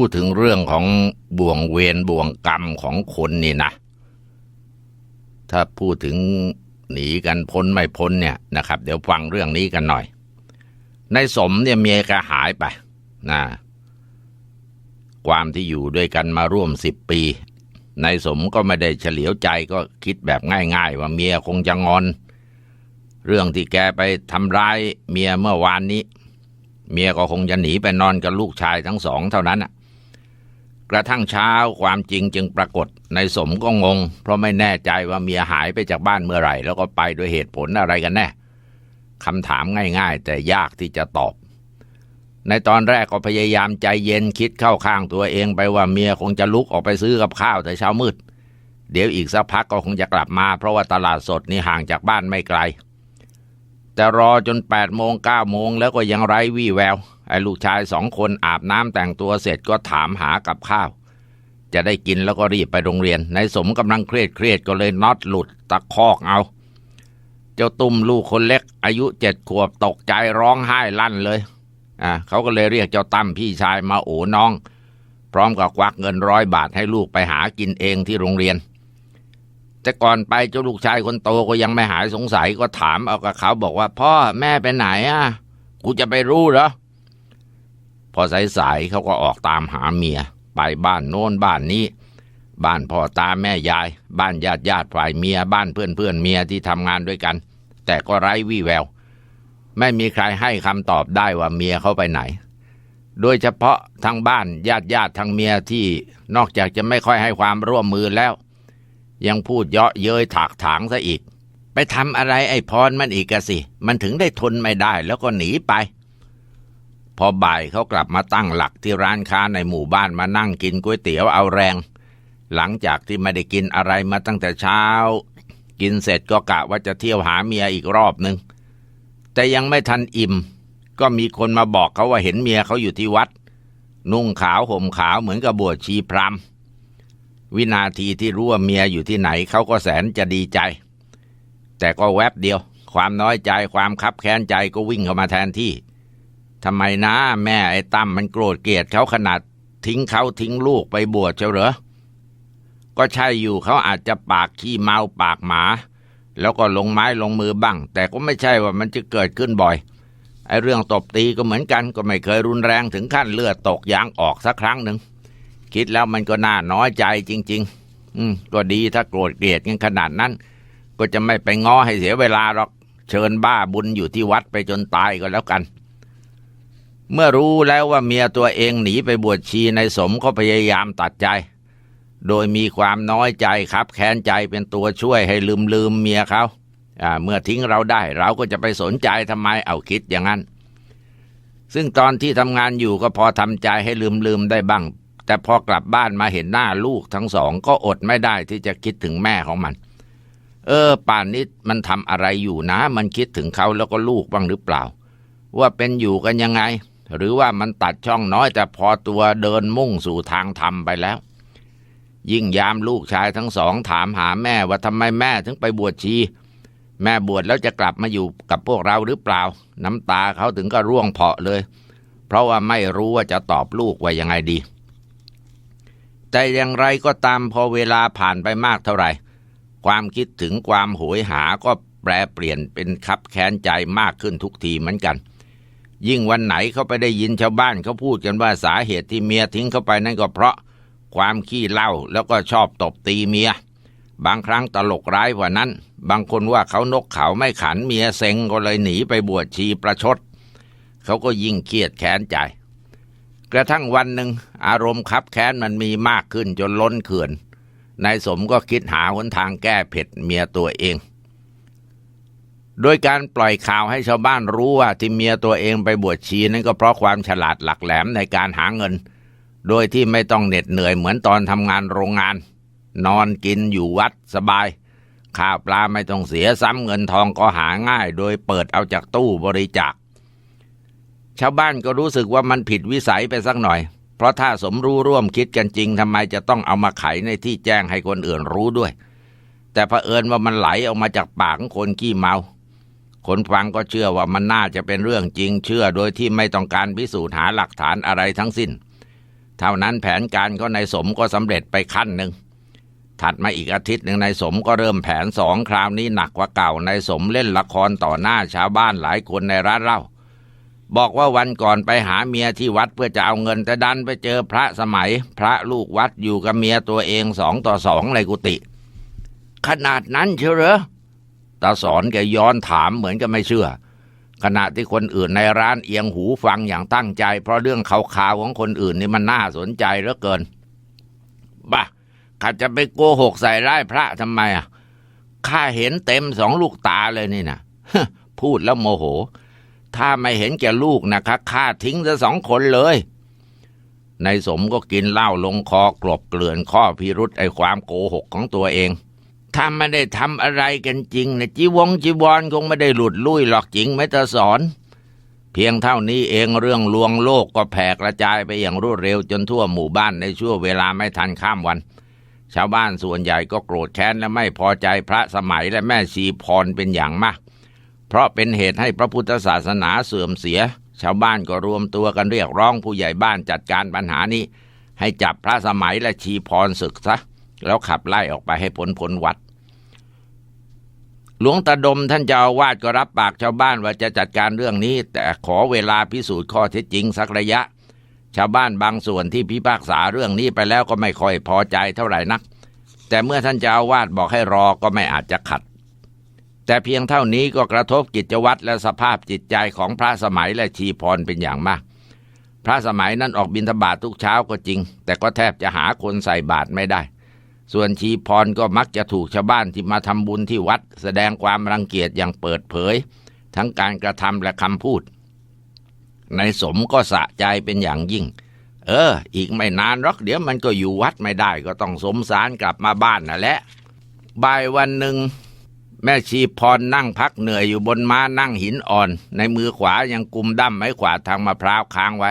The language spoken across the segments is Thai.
พูดถึงเรื่องของบ่วงเวรบ่วงกรรมของคนนี่นะ ถ้าพูดถึงหนีกันพ้นไม่พ้นเนี่ยนะครับ เดี๋ยวฟังเรื่องนี้กันหน่อย ในสมเนี่ยเมียแกหายไปนะความที่อยู่ด้วยกันมาร่วมสิบปีในสมก็ไม่ได้เฉลียวใจก็คิดแบบง่ายๆ ว่าเมียคงจะงอน เรื่องที่แกไปทำร้ายเมียเมื่อวานนี้ เมียก็คงจะหนีไปนอนกับลูกชายทั้งสองเท่านั้นน่ะ กระทั่งเช้าความจริงจึงปรากฏในสมก็งง เพราะไม่แน่ใจว่าเมียหายไปจากบ้านเมื่อไหร่ แล้วก็ไปด้วยเหตุผลอะไรกันแน่คำถามง่าย ๆ แต่ยากที่จะตอบ ในตอนแรกก็พยายามใจเย็นคิดเข้าข้างตัวเองไปว่าเมียคงจะลุกออกไปซื้อกับข้าวแต่เช้ามืด เดี๋ยวอีกสักพักก็คงจะกลับมา เพราะว่าตลาดสดนี่ห่างจากบ้านไม่ไกล แต่รอจน8ปดโมงเก้าโมงแล้วก็ยังไร้วี่แวว ไอ้ลูกชายสองคนอาบน้ำแต่งตัวเสร็จก็ถามหากับข้าว จะได้กินแล้วก็รีบไปโรงเรียนในสมกำลังเครียดเครียดก็เลยน็อตหลุดตะคอกเอา เจ้าตุ้มลูกคนเล็ก อายุเจ็ดขวบตกใจร้องไห้ลั่นเลยอ่าเขาก็เลยเรียกเจ้าตั้มพี่ชายมาโอน้อง พร้อมกับควักเงินร้อยบาทให้ลูกไปหากินเองที่โรงเรียน แต่ก่อนไปเจ้าลูกชายคนโตก็ยังไม่หายสงสัยก็ถามเอากับเขาบอกว่า พ่อแม่ไปไหนอะกูจะไปรู้เหรอ อสายๆเขาก็ออกตามหาเมีย ไปบ้านโน้นบ้านนี้ บ้านพ่อตาแม่ยาย บ้านญาติญาติฝ่ายเมีย บ้านเพื่อนเพื่อนเมียที่ทำงานด้วยกัน แต่ก็ไร้วี่แวว ไม่มีใครให้คำตอบได้ว่าเมียเขาไปไหน โดยเฉพาะทางบ้านญาติญาติทางเมียที่นอกจากจะไม่ค่อยให้ความร่วมมือแล้ว ยังพูดเยาะเย้ยถากถางซะอีก ไปทำอะไรไอ้พรมันอีกสิ มันถึงได้ทนไม่ได้แล้วก็หนีไป พอบ่ายเขากลับมาตั้งหลักที่ร้านค้าในหมู่บ้านมานั่งกินก๋วยเตี๋ยวเอาแรง หลังจากที่ไม่ได้กินอะไรมาตั้งแต่เช้า กินเสร็จก็กะว่าจะเที่ยวหาเมียอีกรอบหนึ่งแต่ยังไม่ทันอิ่ม ก็มีคนมาบอกเขาว่าเห็นเมียเขาอยู่ที่วัด นุ่งขาวห่มขาวเหมือนกับบวชชีพรามวินาทีที่รู้ว่าเมียอยู่ที่ไหนเขาก็แสนจะดีใจ แต่ก็แวบเดียว ความน้อยใจความคับแค้นใจก็วิ่งเข้ามาแทนที่ ทำไมนะแม่ไอ้ตั้มมันโกรธเกลียดเขาขนาดทิ้งเขาทิ้งลูกไปบวชเชียวเหรอ ก็ใช่อยู่เขาอาจจะปากขี้เมาปากหมา แล้วก็ลงไม้ลงมือบ้าง แต่ก็ไม่ใช่ว่ามันจะเกิดขึ้นบ่อย ไอ้เรื่องตบตีก็เหมือนกันก็ไม่เคยรุนแรงถึงขั้นเลือดตกยางออกสักครั้งหนึ่ง คิดแล้วมันก็น่าน้อยใจจริง ๆ อืมก็ดีถ้าโกรธเกลียดกันขนาดนั้น ก็จะไม่ไปง้อให้เสียเวลาหรอก เชิญบ้าบุญอยู่ที่วัดไปจนตายก็แล้วกัน เมื่อรู้แล้วว่าเมียตัวเองหนีไปบวชชีในสมก็พยายามตัดใจ โดยมีความน้อยใจครับแค้นใจเป็นตัวช่วยให้ลืมลืมเมียเขาเมื่อทิ้งเราได้เราก็จะไปสนใจทำไมเอาคิดอย่างนั้น ซึ่งตอนที่ทำงานอยู่ก็พอทำใจให้ลืมลืมได้บ้าง แต่พอกลับบ้านมาเห็นหน้าลูกทั้งสองก็อดไม่ได้ที่จะคิดถึงแม่ของมัน เออ ป่านนี้มันทำอะไรอยู่นะ มันคิดถึงเขาแล้วก็ลูกบ้างหรือเปล่า ว่าเป็นอยู่กันยังไง หรือว่ามันตัดช่องน้อยแต่พอตัวเดินมุ่งสู่ทางธรรมไปแล้ว ยิ่งยามลูกชายทั้งสองถามหาแม่ว่าทำไมแม่ถึงไปบวชชี แม่บวชแล้วจะกลับมาอยู่กับพวกเราหรือเปล่า น้ำตาเขาถึงก็ร่วงเพาะเลย เพราะว่าไม่รู้ว่าจะตอบลูกว่ายังไงดี แต่อย่างไรก็ตามพอเวลาผ่านไปมากเท่าไหร่ ความคิดถึงความโหยหาก็แปรเปลี่ยนเป็นคับแค้นใจมากขึ้นทุกทีเหมือนกัน ยิ่งวันไหนเขาไปได้ยินชาวบ้านเขาพูดกันว่าสาเหตุที่เมียทิ้งเขาไปนั่นก็เพราะความขี้เหล้าแล้วก็ชอบตบตีเมีย บางครั้งตลกร้ายกว่านั้น บางคนว่าเขานกเขาไม่ขันเมียเซ็งก็เลยหนีไปบวชชีประชด เขาก็ยิ่งเครียดแค้นใจ กระทั่งวันหนึ่งอารมณ์คับแค้นมันมีมากขึ้นจนล้นเขื่อนนายสมก็คิดหาหนทางแก้เผ็ดเมียตัวเอง โดยการปล่อยข่าวให้ชาวบ้านรู้ว่าที่เมียตัวเองไปบวชชีนั้นก็เพราะความฉลาดหลักแหลมในการหาเงิน โดยที่ไม่ต้องเหน็ดเหนื่อยเหมือนตอนทำงานโรงงาน นอนกินอยู่วัดสบายข้าวปลาไม่ต้องเสียซ้ำเงินทองก็หาง่าย โดยเปิดเอาจากตู้บริจาค ชาวบ้านก็รู้สึกว่ามันผิดวิสัยไปสักหน่อย เพราะถ้าสมรู้ร่วมคิดกันจริงทำไมจะต้องเอามาไขในที่แจ้งให้คนอื่นรู้ด้วย แต่เผอิญว่ามันไหลออกมาจากปากของคนขี้เมา คนฟังก็เชื่อว่ามันน่าจะเป็นเรื่องจริงเชื่อโดยที่ไม่ต้องการพิสูจน์หาหลักฐานอะไรทั้งสิ้น เท่านั้นแผนการก็ในสมก็สำเร็จไปขั้นหนึ่งถัดมาอีกอาทิตย์หนึ่งนายสมก็เริ่มแผนสองคราวนี้หนักกว่าเก่านายสมเล่นละครต่อหน้าชาวบ้านหลายคนในร้านเล้าบอกว่าวันก่อนไปหาเมียที่วัดเพื่อจะเอาเงินแต่ดันไปเจอพระสมัย พระลูกวัดอยู่กับเมียตัวเองสองต่อสองในกุฏิขนาดนั้นเชียวเหรอ ตาสอนแกย้อนถามเหมือนกับไม่เชื่อ ขณะที่คนอื่นในร้านเอียงหูฟังอย่างตั้งใจ เพราะเรื่องข่าวๆของคนอื่นนี่มันน่าสนใจเหลือเกินบ้าข้าจะไปโกหกใส่ร้ายพระทำไมอะข้าเห็นเต็มสองลูกตาเลยนี่นะพูดแล้วโมโห ถ้าไม่เห็นแก่ลูกนะคะข้าทิ้งซะสองคนเลยในสมก็กินเหล้าลงคอกลบเกลื่อนข้อพิรุษไอความโกหกของตัวเอง ถ้าไม่ได้ทำอะไรกันจริงนะจีวงจีวรคงไม่ได้หลุดลุ่ยหรอกจริงไม่ตะสอน เพียงเท่านี้เองเรื่องลวงโลกก็แผ่กระจายไปอย่างรวดเร็วจนทั่วหมู่บ้านในช่วงเวลาไม่ทันข้ามวัน ชาวบ้านส่วนใหญ่ก็โกรธแค้นและไม่พอใจพระสมัยและแม่ชีพรเป็นอย่างมาก เพราะเป็นเหตุให้พระพุทธศาสนาเสื่อมเสีย ชาวบ้านก็รวมตัวกันเรียกร้องผู้ใหญ่บ้านจัดการปัญหานี้ ให้จับพระสมัยและชีพรศึกซะ แล้วขับไล่ออกไปให้พ้นพ้นวัด หลวงตาดมท่านเจ้าวาสก็รับปากชาวบ้านว่าจะจัดการเรื่องนี้ แต่ขอเวลาพิสูจน์ข้อเท็จจริงสักระยะ ชาวบ้านบางส่วนที่พิพากษาเรื่องนี้ไปแล้วก็ไม่ค่อยพอใจเท่าไหร่นัก แต่เมื่อท่านเจ้าวาสบอกให้รอก็ไม่อาจจะขัด แต่เพียงเท่านี้ก็กระทบกิจวัตรและสภาพจิตใจของพระสมัยและชีพรเป็นอย่างมากพระสมัยนั้นออกบิณฑบาตทุกเช้าก็จริง แต่ก็แทบจะหาคนใส่บาตรไม่ได้ ส่วนชีพรก็มักจะถูกชาวบ้านที่มาทำบุญที่วัด แสดงความรังเกียจอย่างเปิดเผย ทั้งการกระทำและคำพูด ในสมก็สะใจเป็นอย่างยิ่ง เออ อีกไม่นานหรอกเดี๋ยวมันก็อยู่วัดไม่ได้ก็ต้องสมสารกลับมาบ้านน่ะแหละบ่ายวันหนึ่งแม่ชีพรนั่งพักเหนื่อยอยู่บนม้านั่งหินอ่อน ในมือขวายังกุมด้ำไม้ขวาทางมะพร้าวค้างไว้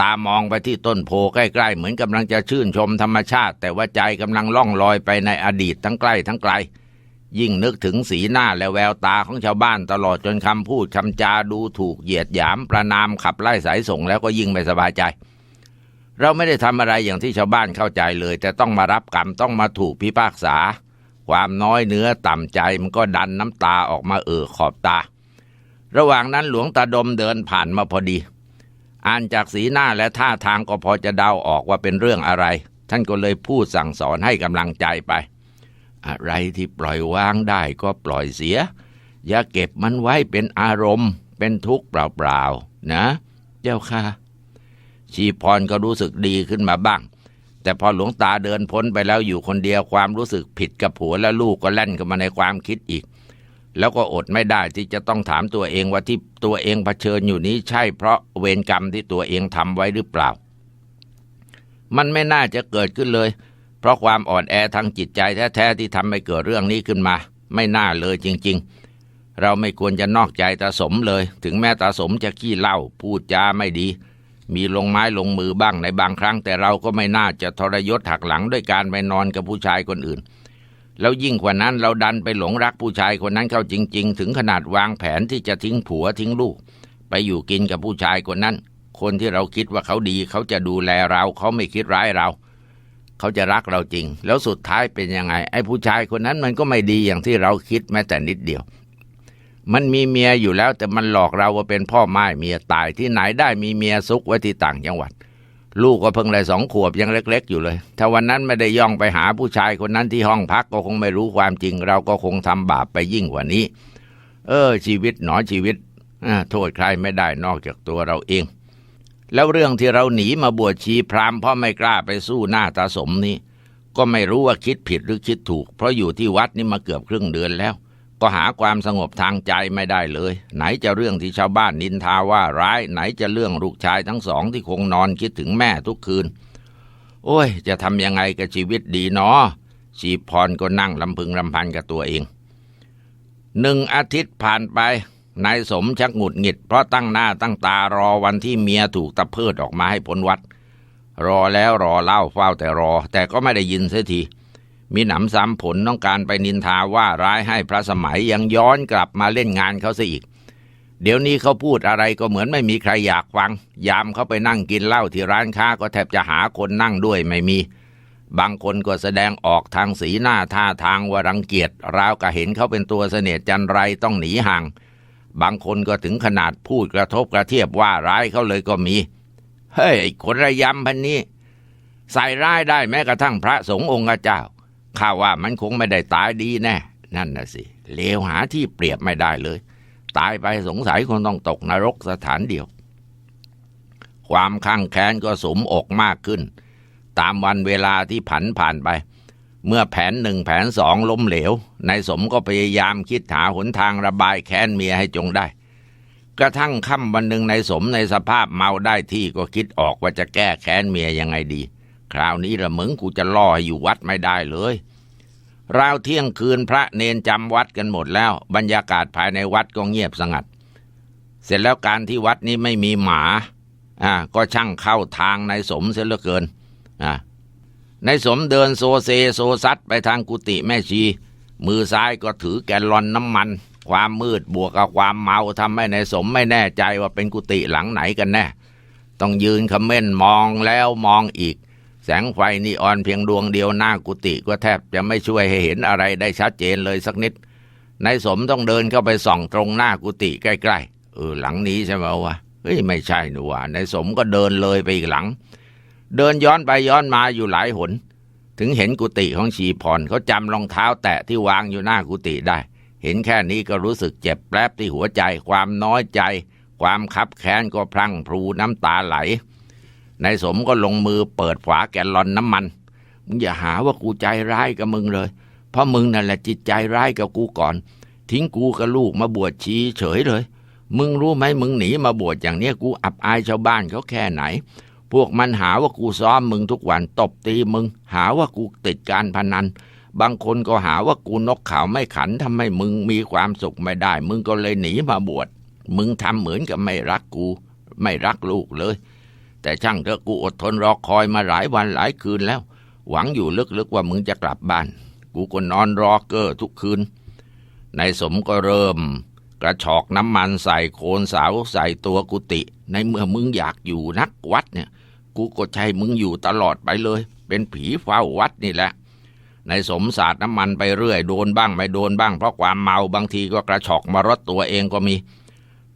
ตามองไปที่ต้นโพใกล้ๆ เหมือนกำลังจะชื่นชมธรรมชาติ แต่ว่าใจกำลังล่องลอยไปในอดีตทั้งใกล้ทั้งไกล ยิ่งนึกถึงสีหน้าและแววตาของชาวบ้านตลอดจนคำพูดคำจาดูถูกเหยียดหยามประนามขับไล่สายส่งแล้วก็ยิ่งไม่สบายใจ เราไม่ได้ทำอะไรอย่างที่ชาวบ้านเข้าใจเลย แต่ต้องมารับกรรมต้องมาถูกพิพากษา ความน้อยเนื้อต่ำใจมันก็ดันน้ำตาออกมาเอ่อขอบตา ระหว่างนั้นหลวงตาดมเดินผ่านมาพอดี อ่านจากสีหน้าและท่าทางก็พอจะเดาออกว่าเป็นเรื่องอะไร ท่านก็เลยพูดสั่งสอนให้กำลังใจไป อะไรที่ปล่อยวางได้ก็ปล่อยเสีย อย่าเก็บมันไว้เป็นอารมณ์ เป็นทุกข์เปล่าๆนะ เจ้าค่ะ ชีพรก็รู้สึกดีขึ้นมาบ้าง แต่พอหลวงตาเดินพ้นไปแล้วอยู่คนเดียวความรู้สึกผิดกับผัวและลูกก็แล่นเข้ามาในความคิดอีก แล้วก็อดไม่ได้ที่จะต้องถามตัวเองว่าที่ตัวเองเผชิญอยู่นี้ใช่เพราะเวรกรรมที่ตัวเองทำไว้หรือเปล่า มันไม่น่าจะเกิดขึ้นเลย เพราะความอ่อนแอทางจิตใจแท้ๆที่ทำให้เกิดเรื่องนี้ขึ้นมา ไม่น่าเลยจริง ๆ เราไม่ควรจะนอกใจตาสมเลย ถึงแม้ตาสมจะขี้เล้าพูดจาไม่ดี มีลงไม้ลงมือบ้างในบางครั้ง แต่เราก็ไม่น่าจะทรยศหักหลังด้วยการไปนอนกับผู้ชายคนอื่น แล้วยิ่งกว่านั้นเราดันไปหลงรักผู้ชายคนนั้นเข้าจริง ๆ ถึงขนาดวางแผนที่จะทิ้งผัวทิ้งลูก ไปอยู่กินกับผู้ชายคนนั้น คนที่เราคิดว่าเขาดี เขาจะดูแลเรา เขาไม่คิดร้ายเรา เขาจะรักเราจริง แล้วสุดท้ายเป็นยังไง ไอ้ผู้ชายคนนั้นมันก็ไม่ดีอย่างที่เราคิดแม้แต่นิดเดียว มันมีเมียอยู่แล้วแต่มันหลอกเราว่าเป็นพ่อไม้เมียตายที่ไหนได้มีเมียซุกไว้ที่ต่างจังหวัด ลูกก็เพิ่งได้สองขวบยังเล็ก ๆ อยู่เลย ถ้าวันนั้นไม่ได้ย่องไปหาผู้ชายคนนั้นที่ห้องพักก็คงไม่รู้ความจริง เราก็คงทำบาปไปยิ่งกว่านี้ เออ ชีวิตหนอชีวิตอ่าโทษใครไม่ได้นอกจากตัวเราเอง แล้วเรื่องที่เราหนีมาบวชชีพรามเพราะไม่กล้าไปสู้หน้าตาสมนี้ ก็ไม่รู้ว่าคิดผิดหรือคิดถูก เพราะอยู่ที่วัดนี่มาเกือบครึ่งเดือนแล้ว ก็หาความสงบทางใจไม่ได้เลย ไหนจะเรื่องที่ชาวบ้านนินทาว่าร้าย ไหนจะเรื่องลูกชายทั้งสองที่คงนอนคิดถึงแม่ทุกคืน โอ้ย จะทำยังไงกับชีวิตดีเนาะชีพรก็นั่งลำพึงลำพันกับตัวเองหนึ่งอาทิตย์ผ่านไปนายสมชักหงุดหงิด เพราะตั้งหน้าตั้งตารอวันที่เมียถูกตะเพิดออกมาให้พ้นวัด รอแล้วรอเล่าเฝ้าแต่รอ แต่ก็ไม่ได้ยินเสียที มีหนำซ้ำผลต้องการไปนินทาว่าร้ายให้พระสมัยยังย้อนกลับมาเล่นงานเขาซะอีก เดี๋ยวนี้เขาพูดอะไรก็เหมือนไม่มีใครอยากฟัง ยามเขาไปนั่งกินเหล้าที่ร้านค้าก็แทบจะหาคนนั่งด้วยไม่มี บางคนก็แสดงออกทางสีหน้าท่าทางว่ารังเกียจราวกับเห็นเขาเป็นตัวเสนียดจันไรต้องหนีห่าง บางคนก็ถึงขนาดพูดกระทบกระเทียบว่าร้ายเขาเลยก็มี เฮ้ยคนระยำพันนี้ ใส่ร้ายได้แม้กระทั่งพระสงฆ์องค์เจ้า ข้าว่ามันคงไม่ได้ตายดีแน่นั่นน่ะสิเลวหาที่เปรียบไม่ได้เลย ตายไปสงสัยคงต้องตกนรกสถานเดียว ความข้างแค้นก็สมอกมากขึ้น ตามวันเวลาที่ผันผ่านไป เมื่อแผนหนึ่งแผนสองล้มเหลวนายสมก็พยายามคิดหาหนทางระบายแค้นเมียให้จงได้ กระทั่งค่ำวันหนึ่งนายสมในสภาพเมาได้ที่ก็คิดออกว่าจะแก้แค้นเมียยังไงดี คราวนี้ละมึงกูจะล่อให้อยู่วัดไม่ได้เลยราวเที่ยงคืนพระเนนจำวัดกันหมดแล้ว บรรยากาศภายในวัดก็เงียบสงัด เสร็จแล้วการที่วัดนี้ไม่มีหมาอ่าก็ช่างเข้าทางนายสมเสียเหลือเกินอ่านายสมเดินโซเซโซซัดไปทางกุฏิแม่ชี มือซ้ายก็ถือแกลลอนน้ำมัน ความมืดบวกกับความเมาทำให้นายสมไม่แน่ใจว่าเป็นกุฏิหลังไหนกันแน่ ต้องยืนคำเม่นมองแล้วมองอีก แสงไฟนีออนเพียงดวงเดียวหน้ากุฏิก็แทบจะไม่ช่วยให้เห็นอะไรได้ชัดเจนเลยสักนิดนายสมต้องเดินเข้าไปส่องตรงหน้ากุฏิใกล้ๆเออหลังนี้ใช่ไหมวะเฮ้ยไม่ใช่หนูว่านายสมก็เดินเลยไปอีกหลัง เดินย้อนไปย้อนมาอยู่หลายหน ถึงเห็นกุฏิของชีพรเขาจำรองเท้าแตะที่วางอยู่หน้ากุฏิได้ เห็นแค่นี้ก็รู้สึกเจ็บแปลบที่หัวใจความน้อยใจ ความคับแค้นก็พลั้งพรูน้ำตาไหล นายสมก็ลงมือเปิดฝาแกลลอนน้ำมัน มึงอย่าหาว่ากูใจร้ายกับมึงเลย เพราะมึงนั่นแหละจิตใจร้ายกับกูก่อน ทิ้งกูกับลูกมาบวชชีเฉยเลย มึงรู้ไหมมึงหนีมาบวชอย่างเนี้ยกูอับอายชาวบ้านเขาแค่ไหน พวกมันหาว่ากูซ้อมมึงทุกวันตบตีมึง หาว่ากูติดการพนัน บางคนก็หาว่ากูนกขาวไม่ขันทำให้มึงมีความสุขไม่ได้ มึงก็เลยหนีมาบวช มึงทำเหมือนกับไม่รักกู ไม่รักลูกเลย แต่ช่างเถอะกูอดทนรอคอยมาหลายวันหลายคืนแล้ว หวังอยู่ลึกๆว่ามึงจะกลับบ้าน กูก็นอนรอเกอทุกคืนนายสมก็เริ่ม กระชอกน้ำมันใส่โคนเสาใส่ตัวกุฏิในเมื่อมึงอยากอยู่นักวัดเนี่ย กูก็ใช้มึงอยู่ตลอดไปเลย เป็นผีเฝ้าวัดนี่แหละนายสมสาดน้ำมันไปเรื่อยโดนบ้างไม่โดนบ้างเพราะความเมาบางทีก็กระชอกมารถตัวเองก็มี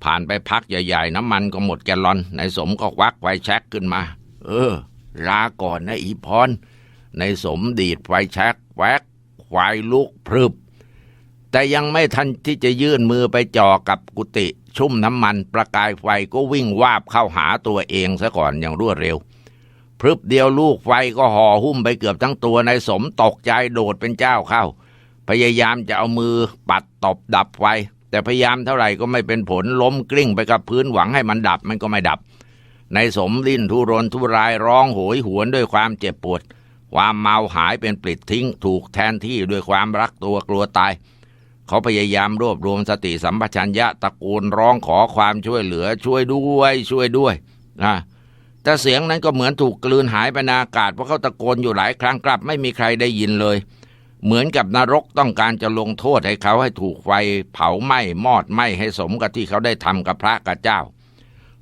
ผ่านไปพักใหญ่ๆ น้ำมันก็หมดแกลอนนายสมก็ควักไฟแช็กขึ้นมา เออลาก่อนนะอีพรนายสมดีดไฟแช็กแวกควายลุกพรึบ แต่ยังไม่ทันที่จะยื่นมือไปจ่อกับกุฏิชุ่มน้ำมันประกายไฟก็วิ่งวาบเข้าหาตัวเองซะก่อนอย่างรวดเร็ว พรึบเดียวลูกไฟก็ห่อหุ้มไปเกือบทั้งตัวนายสมตกใจโดดเป็นเจ้าเข้า พยายามจะเอามือปัดตบดับไฟ แต่พยายามเท่าไหร่ก็ไม่เป็นผลล้มกลิ้งไปกับพื้นหวังให้มันดับมันก็ไม่ดับ ในสมลิ้นทุรนทุรายร้องโหยหวนด้วยความเจ็บปวด ความเมาหายเป็นปลิดทิ้ง ถูกแทนที่ด้วยความรักตัวกลัวตาย เขาพยายามรวบรวมสติสัมปชัญญะตะโกนร้องขอความช่วยเหลือช่วยด้วยช่วยด้วยนะแต่เสียงนั้นก็เหมือนถูกกลืนหายไปในอากาศเพราะเขาตะโกนอยู่หลายครั้งกลับ ไม่มีใครได้ยินเลย เหมือนกับนรกต้องการจะลงโทษให้เขาให้ถูกไฟเผาไหม้มอดไหม้ให้สมกับที่เขาได้ทำกับพระกับเจ้า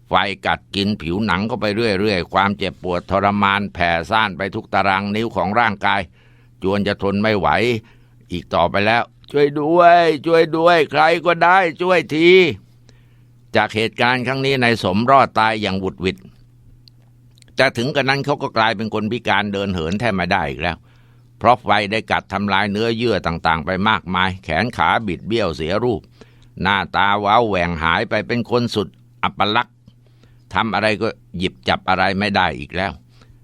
ไฟกัดกินผิวหนังก็ไปเรื่อยๆ ความเจ็บปวดทรมานแผ่ซ่านไปทุกตารางนิ้วของร่างกาย จวนจะทนไม่ไหว อีกต่อไปแล้ว ช่วยด้วย ช่วยด้วย ใครก็ได้ช่วยทีจากเหตุการณ์ครั้งนี้นายสมรอดตายอย่างบุดวิดแต่ถึงกระนั้นเขาก็กลายเป็นคนพิการเดินเหินแทบไม่ได้อีกแล้ว เพราะไฟได้กัดทำลายเนื้อเยื่อต่างๆ ไปมากมาย แขนขาบิดเบี้ยวเสียรูป หน้าตาว้าวแหว่งหายไปเป็นคนสุดอัปลักษณ์ทำอะไรก็หยิบจับอะไรไม่ได้อีกแล้ว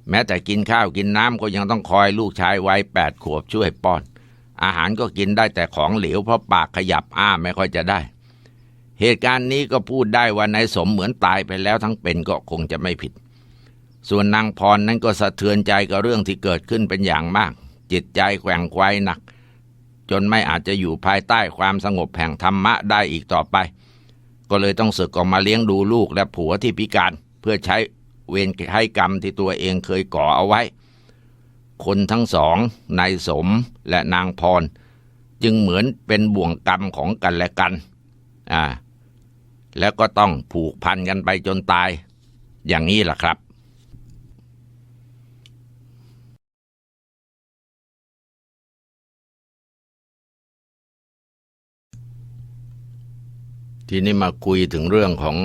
แม้แต่กินข้าวกินน้ำก็ยังต้องคอยลูกชายวัยแปดขวบช่วยป้อน อาหารก็กินได้แต่ของเหลวเพราะปากขยับอ้าไม่ค่อยจะได้ เหตุการณ์นี้ก็พูดได้ว่านายสมเหมือนตายไปแล้วทั้งเป็นก็คงจะไม่ผิด ส่วนนางพรนั้นก็สะเทือนใจกับเรื่องที่เกิดขึ้นเป็นอย่างมาก จิตใจแขว่งไคว้หนัก จนไม่อาจจะอยู่ภายใต้ความสงบแห่งธรรมะได้อีกต่อไป ก็เลยต้องสึกออกมาเลี้ยงดูลูกและผัวที่พิการ เพื่อใช้เวรให้กรรมที่ตัวเองเคยก่อเอาไว้ คนทั้งสองนายสมและนางพร จึงเหมือนเป็นบ่วงกรรมของกันและกันอ่าแล้วก็ต้องผูกพันกันไปจนตาย อย่างนี้แหละครับ ทีนี้มาคุยถึงเรื่องของ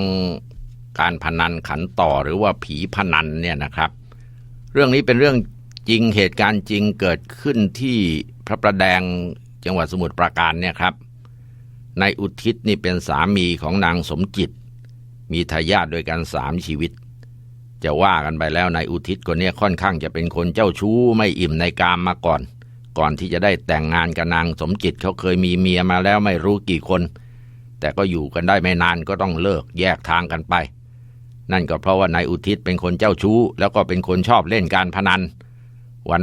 การพนันขันต่อหรือว่าผีพนันเนี่ยนะครับ เรื่องนี้เป็นเรื่องจริงเหตุการณ์จริงเกิดขึ้นที่พระประแดงจังหวัดสมุทรปราการเนี่ยครับนายอุทิศนี่เป็นสามีของนางสมจิต มีทายาทด้วยกันสามชีวิต จะว่ากันไปแล้วนายอุทิศคนนี้ค่อนข้างจะเป็นคนเจ้าชู้ไม่อิ่มในกามมาก่อน ก่อนที่จะได้แต่งงานกับนางสมจิตเขาเคยมีเมียมาแล้วไม่รู้กี่คน แต่ก็อยู่กันได้ไม่นานก็ต้องเลิกแยกทางกันไป นั่นก็เพราะว่านายอุทิศเป็นคนเจ้าชู้ แล้วก็เป็นคนชอบเล่นการพนัน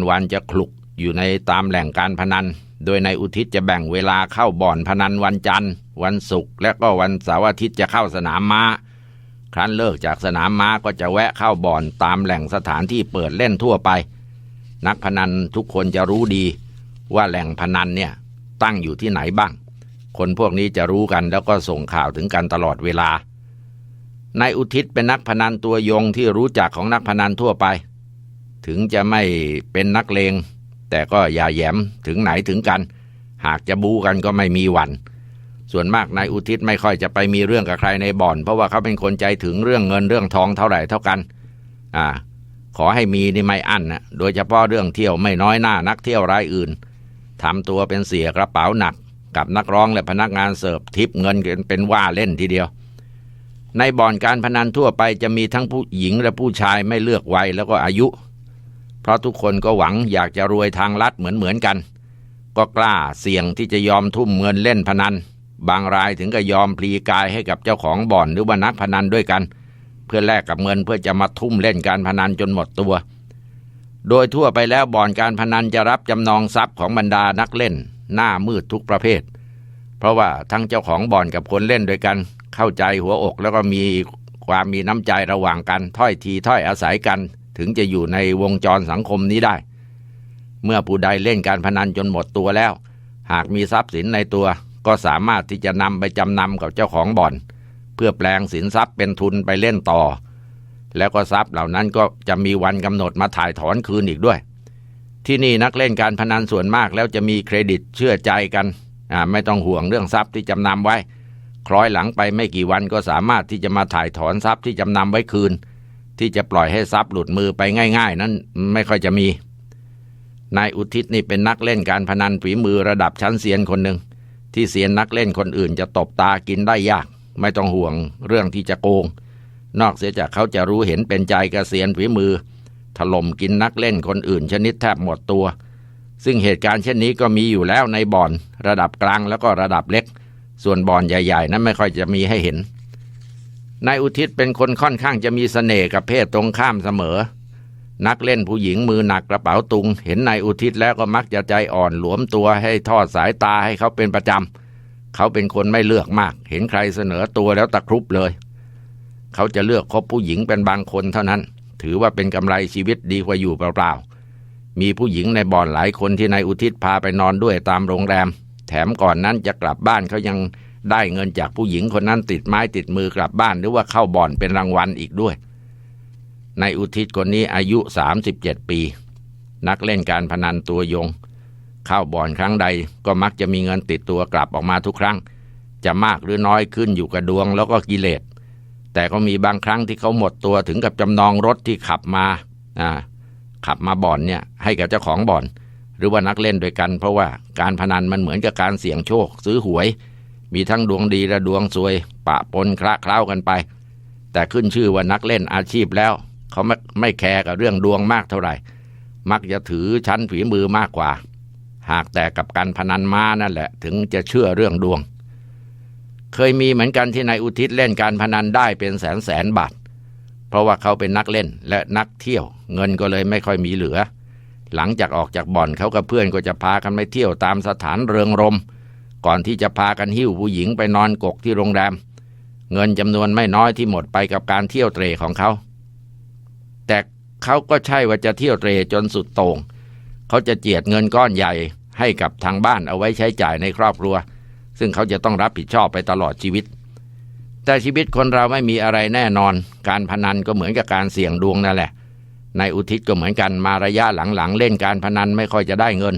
วันๆจะคลุกอยู่ในตามแหล่งการพนัน โดยนายอุทิศจะแบ่งเวลาเข้าบ่อนพนันวันจันทร์ วันศุกร์และก็วันเสาร์อาทิตย์จะเข้าสนามม้า ครั้นเลิกจากสนามม้าก็จะแวะเข้าบ่อนตามแหล่งสถานที่เปิดเล่นทั่วไป นักพนันทุกคนจะรู้ดีว่าแหล่งพนันเนี่ยตั้งอยู่ที่ไหนบ้าง คนพวกนี้จะรู้กันแล้วก็ส่งข่าวถึงกันตลอดเวลานายอุทิศเป็นนักพนันตัวยงที่รู้จักของนักพนันทั่วไป ถึงจะไม่เป็นนักเลง แต่ก็อย่าแยมถึงไหนถึงกัน หากจะบูกันก็ไม่มีวัน ส่วนมากนายอุทิศไม่ค่อยจะไปมีเรื่องกับใครในบ่อน เพราะว่าเขาเป็นคนใจถึงเรื่องเงินเรื่องทองเท่าไหร่เท่ากันอ่าขอให้มีนี่ไม่อั้นนะโดยเฉพาะเรื่องเที่ยวไม่น้อยหน้านักเที่ยวรายอื่นทำตัวเป็นเสียกระเป๋าหนัก กับนักร้องและพนักงานเสิร์ฟทิปเงินกันเป็นว่าเล่นทีเดียว ในบ่อนการพนันทั่วไปจะมีทั้งผู้หญิงและผู้ชายไม่เลือกวัยแล้วก็อายุ เพราะทุกคนก็หวังอยากจะรวยทางลัดเหมือนเหมือนกัน ก็กล้าเสี่ยงที่จะยอมทุ่มเงินเล่นพนัน บางรายถึงก็ยอมพลีกายให้กับเจ้าของบ่อนหรือว่านักพนันด้วยกัน เพื่อแลกกับเงินเพื่อจะมาทุ่มเล่นการพนันจนหมดตัวโดยทั่วไปแล้วบ่อนการพนันจะรับจำนองทรัพย์ของบรรดานักเล่น หน้ามืดทุกประเภท เพราะว่าทั้งเจ้าของบ่อนกับคนเล่นด้วยกัน เข้าใจหัวอกแล้วก็มีความมีน้ำใจระหว่างกันถ้อยทีถ้อยอาศัยกัน ถึงจะอยู่ในวงจรสังคมนี้ได้ เมื่อผู้ใดเล่นการพนันจนหมดตัวแล้ว หากมีทรัพย์สินในตัว ก็สามารถที่จะนำไปจำนำกับเจ้าของบ่อน เพื่อแปลงสินทรัพย์เป็นทุนไปเล่นต่อ แล้วก็ทรัพย์เหล่านั้นก็จะมีวันกำหนดมาถ่ายถอนคืนอีกด้วย ที่นี่นักเล่นการพนันส่วนมากแล้วจะมีเครดิตเชื่อใจกันอ่าไม่ต้องห่วงเรื่องทรัพย์ที่จำนำไว้ คล้อยหลังไปไม่กี่วันก็สามารถที่จะมาถ่ายถอนทรัพย์ที่จำนำไว้คืน ที่จะปล่อยให้ทรัพย์หลุดมือไปง่าย ๆ นั้นไม่ค่อยจะมีนายอุทิศนี่เป็นนักเล่นการพนันฝีมือระดับชั้นเซียนคนหนึ่งที่เซียนนักเล่นคนอื่นจะตบตากินได้ยาก ไม่ต้องห่วงเรื่องที่จะโกง นอกเสียจากเขาจะรู้เห็นเป็นใจกระเซียนฝีมือ ถล่มกินนักเล่นคนอื่นชนิดแทบหมดตัว ซึ่งเหตุการณ์เช่นนี้ก็มีอยู่แล้วในบ่อนระดับกลางแล้วก็ระดับเล็ก ส่วนบ่อนใหญ่ๆ นั้นไม่ค่อยจะมีให้เห็น นายอุทิศเป็นคนค่อนข้างจะมีเสน่ห์กับเพศตรงข้ามเสมอ นักเล่นผู้หญิงมือหนักกระเป๋าตุง เห็นนายอุทิศแล้วก็มักจะใจอ่อนหลวมตัวให้ทอดสายตาให้เขาเป็นประจำเขาเป็นคนไม่เลือกมาก เห็นใครเสนอตัวแล้วตะครุบเลย เขาจะเลือกคบผู้หญิงเป็นบางคนเท่านั้น ถือว่าเป็นกำไรชีวิตดีกว่าอยู่เปล่าๆ มีผู้หญิงในบ่อนหลายคนที่นายอุทิศพาไปนอนด้วยตามโรงแรม แถมก่อนนั้นจะกลับบ้านเขายังได้เงินจากผู้หญิงคนนั้นติดไม้ติดมือกลับบ้านหรือว่าเข้าบ่อนเป็นรางวัลอีกด้วย นายอุทิศคนนี้อายุ 37 ปี นักเล่นการพนันตัวยง เข้าบ่อนครั้งใดก็มักจะมีเงินติดตัวกลับออกมาทุกครั้ง จะมากหรือน้อยขึ้นอยู่กับดวงแล้วก็กิเลส แต่ก็มีบางครั้งที่เขาหมดตัวถึงกับจำนองรถที่ขับมาอ่าขับมาบ่อนเนี่ยให้กับเจ้าของบ่อน หรือว่านักเล่นด้วยกัน เพราะว่าการพนันมันเหมือนกับการเสี่ยงโชค ซื้อหวย มีทั้งดวงดีและดวงซวย ปะปนคละเคล้ากันไป แต่ขึ้นชื่อว่านักเล่นอาชีพแล้ว เขาไม่ไม่แคร์กับเรื่องดวงมากเท่าไหร่ มักจะถือชั้นฝีมือมากกว่า หากแต่กับการพนันมานั่นแหละ ถึงจะเชื่อเรื่องดวง เคยมีเหมือนกันที่นายอุทิศเล่นการพนันได้เป็นแสนแสนบาท เพราะว่าเขาเป็นนักเล่นและนักเที่ยว เงินก็เลยไม่ค่อยมีเหลือ หลังจากออกจากบ่อนเขากับเพื่อนก็จะพากันไปเที่ยวตามสถานเริงรม ก่อนที่จะพากันหิ้วผู้หญิงไปนอนกกที่โรงแรม เงินจำนวนไม่น้อยที่หมดไปกับการเที่ยวเตรของเขา แต่เขาก็ใช่ว่าจะเที่ยวเตรจนสุดโต่งเขาจะเจียดเงินก้อนใหญ่ให้กับทางบ้านเอาไว้ใช้จ่ายในครอบครัว ซึ่งเขาจะต้องรับผิดชอบไปตลอดชีวิต แต่ชีวิตคนเราไม่มีอะไรแน่นอน การพนันก็เหมือนกับการเสี่ยงดวงนั่นแหละนายอุทิศก็เหมือนกันมาระยะหลังๆ เล่นการพนันไม่ค่อยจะได้เงิน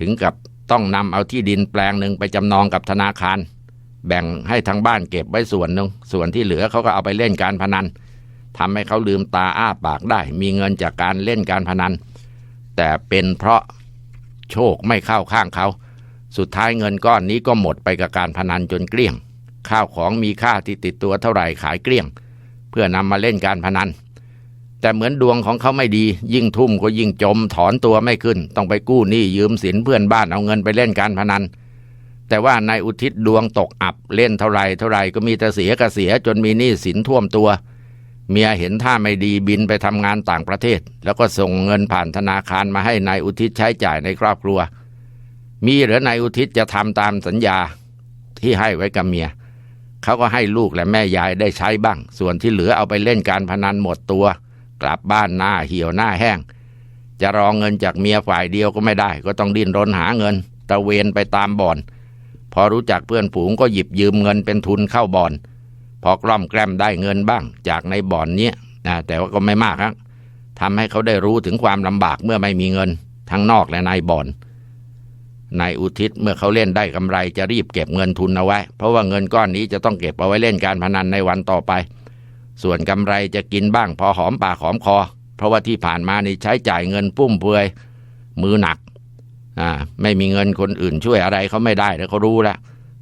ถึงกับต้องนำเอาที่ดินแปลงหนึ่งไปจำนองกับธนาคาร แบ่งให้ทางบ้านเก็บไว้ส่วนหนึ่งส่วนที่เหลือเขาก็เอาไปเล่นการพนันทำให้เขาลืมตาอ้าปากได้ มีเงินจากการเล่นการพนัน แต่เป็นเพราะโชคไม่เข้าข้างเขา สุดท้ายเงินก้อนนี้ก็หมดไปกับการพนันจนเกลี้ยง ข้าวของมีค่าที่ติดตัวเท่าไหร่ขายเกลี้ยง เพื่อนำมาเล่นการพนัน แต่เหมือนดวงของเขาไม่ดี ยิ่งทุ่มก็ยิ่งจมถอนตัวไม่ขึ้น ต้องไปกู้หนี้ยืมสินเพื่อนบ้านเอาเงินไปเล่นการพนัน แต่ว่านายอุทิศดวงตกอับเล่นเท่าไรเท่าไรก็มีแต่เสียกับเสียจนมีหนี้สินท่วมตัวเมียเห็นท่าไม่ดีบินไปทำงานต่างประเทศ แล้วก็ส่งเงินผ่านธนาคารมาให้นายอุทิศใช้จ่ายในครอบครัว มีหรือนายอุทิศจะทำตามสัญญาที่ให้ไว้กับเมีย เขาก็ให้ลูกและแม่ยายได้ใช้บ้าง ส่วนที่เหลือเอาไปเล่นการพนันหมดตัว กลับบ้านหน้าเหี่ยวหน้าแห้ง จะรองเงินจากเมียฝ่ายเดียวก็ไม่ได้ ก็ต้องดิ้นรนหาเงิน ตะเวนไปตามบ่อน พอรู้จักเพื่อนฝูงก็หยิบยืมเงินเป็นทุนเข้าบ่อน พอกล่อมแกล้มได้เงินบ้าง จากในบ่อนนี้นะแต่ว่าก็ไม่มากครับทำให้เขาได้รู้ถึงความลำบากเมื่อไม่มีเงิน ทั้งนอกและในบ่อน นายอุทิศเมื่อเขาเล่นได้กำไรจะรีบเก็บเงินทุนเอาไว้ เพราะว่าเงินก้อนนี้จะต้องเก็บเอาไว้เล่นการพนันในวันต่อไป ส่วนกำไรจะกินบ้างพอหอมปากหอมคอ เพราะว่าที่ผ่านมานี่ใช้จ่ายเงินปุ้มเปือยมือหนักอ่าไม่มีเงินคนอื่นช่วยอะไรเขาไม่ได้แล้วเขารู้แล้ว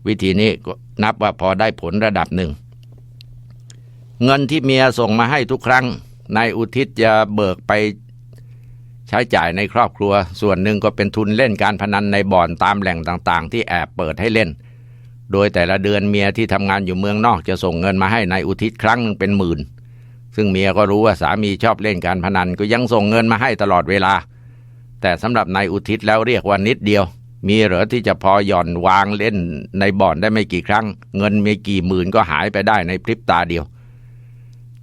วิธีนี้ก็นับว่าพอได้ผลระดับหนึ่ง เงินที่เมียส่งมาให้ทุกครั้งนายอุทิศจะเบิกไป ใช้จ่ายในครอบครัว ส่วนหนึ่งก็เป็นทุนเล่นการพนันในบ่อนตามแหล่งต่างๆ ที่แอบเปิดให้เล่น โดยแต่ละเดือนเมียที่ทำงานอยู่เมืองนอกจะส่งเงินมาให้นายอุทิศครั้งหนึ่งเป็นหมื่น ซึ่งเมียก็รู้ว่าสามีชอบเล่นการพนันก็ยังส่งเงินมาให้ตลอดเวลา แต่สำหรับนายอุทิศแล้วเรียกว่านิดเดียว มีเหรอที่จะพอหย่อนวางเล่นในบ่อนได้ไม่กี่ครั้ง เงินมีกี่หมื่นก็หายไปได้ในพริบตาเดียว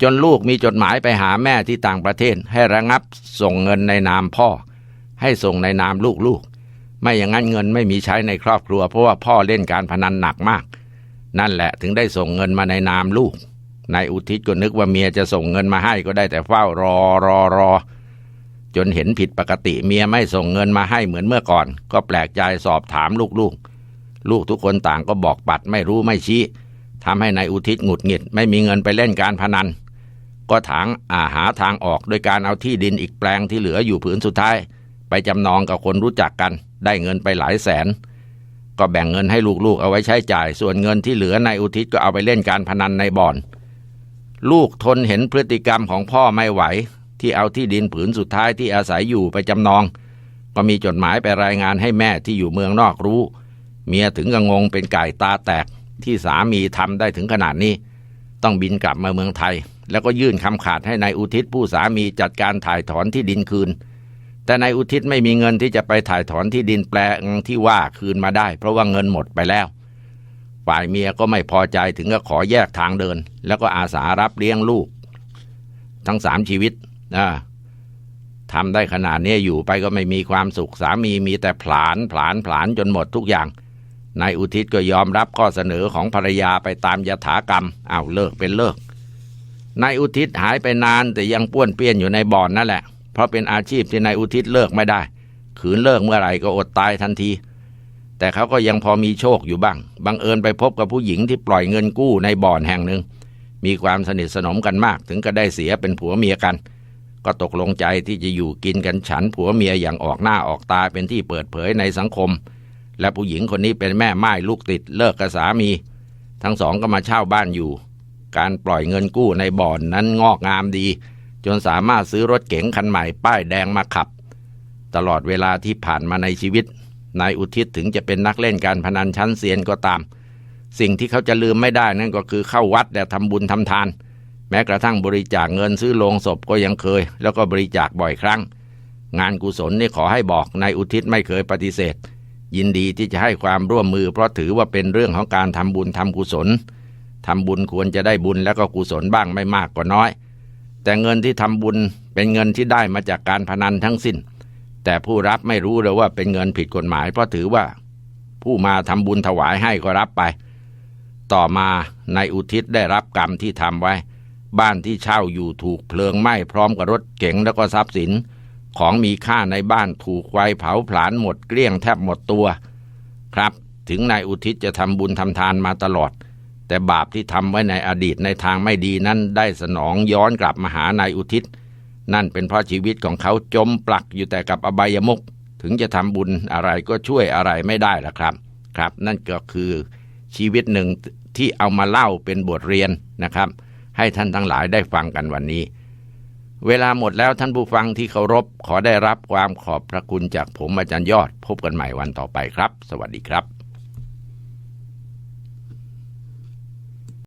จนลูกมีจดหมายไปหาแม่ที่ต่างประเทศ ให้ระงับส่งเงินในนามพ่อ ให้ส่งในนามลูกๆ ไม่อย่างนั้นเงินไม่มีใช้ในครอบครัว เพราะว่าพ่อเล่นการพนันหนักมาก นั่นแหละถึงได้ส่งเงินมาในนามลูกนายอุทิศก็นึกว่าเมียจะส่งเงินมาให้ก็ได้แต่เฝ้ารอรอรอ จนเห็นผิดปกติเมียไม่ส่งเงินมาให้เหมือนเมื่อก่อน ก็แปลกใจสอบถามลูกๆ ลูกทุกคนต่างก็บอกปัดไม่รู้ไม่ชี้ทำให้นายอุทิศหงุดหงิด ไม่มีเงินไปเล่นการพนัน ก็ถางอาหาทางออกโดยการเอาที่ดินอีกแปลงที่เหลืออยู่ผืนสุดท้าย ไปจำนองกับคนรู้จักกัน ได้เงินไปหลายแสน ก็แบ่งเงินให้ลูกๆเอาไว้ใช้จ่าย ส่วนเงินที่เหลือนายอุทิศก็เอาไปเล่นการพนันในบ่อน ลูกทนเห็นพฤติกรรมของพ่อไม่ไหว ที่เอาที่ดินผืนสุดท้ายที่อาศัยอยู่ไปจำนอง ก็มีจดหมายไปรายงานให้แม่ที่อยู่เมืองนอกรู้ เมียถึงกับงงเป็นไก่ตาแตกที่สามีทำได้ถึงขนาดนี้ ต้องบินกลับมาเมืองไทย แล้วก็ยื่นคำขาดให้ในายอุทิศผู้สามีจัดการถ่ายถอนที่ดินคืน แต่นายอุทิศไม่มีเงินที่จะไปถ่ายถอนที่ดินแปลงที่ว่าคืนมาได้ เพราะว่าเงินหมดไปแล้ว ฝ่ายเมียก็ไม่พอใจถึงกับขอแยกทางเดิน แล้วก็อาสารับเลี้ยงลูก ทั้งสามชีวิตนะทำได้ขนาดนี้อยู่ไปก็ไม่มีความสุขสามีมีแต่ผลานผลานผลานจนหมดทุกอย่างนายอุทิศก็ยอมรับข้อเสนอของภรรยาไปตามยถากรรมอ้าวเลิกเป็นเลิก นายอุทิศหายไปนานแต่ยังป้วนเปี้ยนอยู่ในบ่อนนั่นแหละ เพราะเป็นอาชีพที่นายอุทิศเลิกไม่ได้ ขืนเลิกเมื่อไหร่ก็อดตายทันที แต่เขาก็ยังพอมีโชคอยู่บ้าง บังเอิญไปพบกับผู้หญิงที่ปล่อยเงินกู้ในบ่อนแห่งหนึ่ง มีความสนิทสนมกันมาก ถึงก็ได้เสียเป็นผัวเมียกัน ก็ตกลงใจที่จะอยู่กินกันฉันผัวเมียอย่างออกหน้าออกตาเป็นที่เปิดเผยในสังคม และผู้หญิงคนนี้เป็นแม่ไม้ลูกติดเลิกกับสามี ทั้งสองก็มาเช่าบ้านอยู่ การปล่อยเงินกู้ในบ่อนนั้นงอกงามดี จนสามารถซื้อรถเก๋งคันใหม่ป้ายแดงมาขับ ตลอดเวลาที่ผ่านมาในชีวิตนายอุทิศถึงจะเป็นนักเล่นการพนันชั้นเซียนก็ตาม สิ่งที่เขาจะลืมไม่ได้นั่นก็คือเข้าวัดและทำบุญทำทาน แม้กระทั่งบริจาคเงินซื้อโลงศพก็ยังเคย แล้วก็บริจาคบ่อยครั้ง งานกุศลนี่ขอให้บอกนายอุทิศไม่เคยปฏิเสธ ยินดีที่จะให้ความร่วมมือเพราะถือว่าเป็นเรื่องของการทำบุญทำกุศล ทำบุญควรจะได้บุญแล้วก็กุศลบ้างไม่มากก็น้อย แต่เงินที่ทำบุญเป็นเงินที่ได้มาจากการพนันทั้งสิ้น แต่ผู้รับไม่รู้เลยว่าเป็นเงินผิดกฎหมาย เพราะถือว่า ผู้มาทำบุญถวายให้ก็รับไป ต่อมานายอุทิศได้รับกรรมที่ทำไว้ บ้านที่เช่าอยู่ถูกเพลิงไหม้พร้อมกับรถเก๋งแล้วก็ทรัพย์สิน ของมีค่าในบ้านถูกไฟเผาผลาญหมดเกลี้ยงแทบหมดตัว ครับ ถึงนายอุทิศจะทำบุญทำทานมาตลอด แต่บาปที่ทำไว้ในอดีตในทางไม่ดีนั้นได้สนองย้อนกลับมาหานายอุทิศ นั่นเป็นเพราะชีวิตของเขาจมปลักอยู่แต่กับอบายมุกถึงจะทำบุญอะไรก็ช่วยอะไรไม่ได้ละครับครับ นั่นก็คือชีวิตหนึ่งที่เอามาเล่าเป็นบทเรียนนะครับ ให้ท่านทั้งหลายได้ฟังกันวันนี้ เวลาหมดแล้วท่านผู้ฟังที่เคารพขอได้รับความขอบพระคุณจากผมอาจารย์ยอด พบกันใหม่วันต่อไปครับ สวัสดีครับ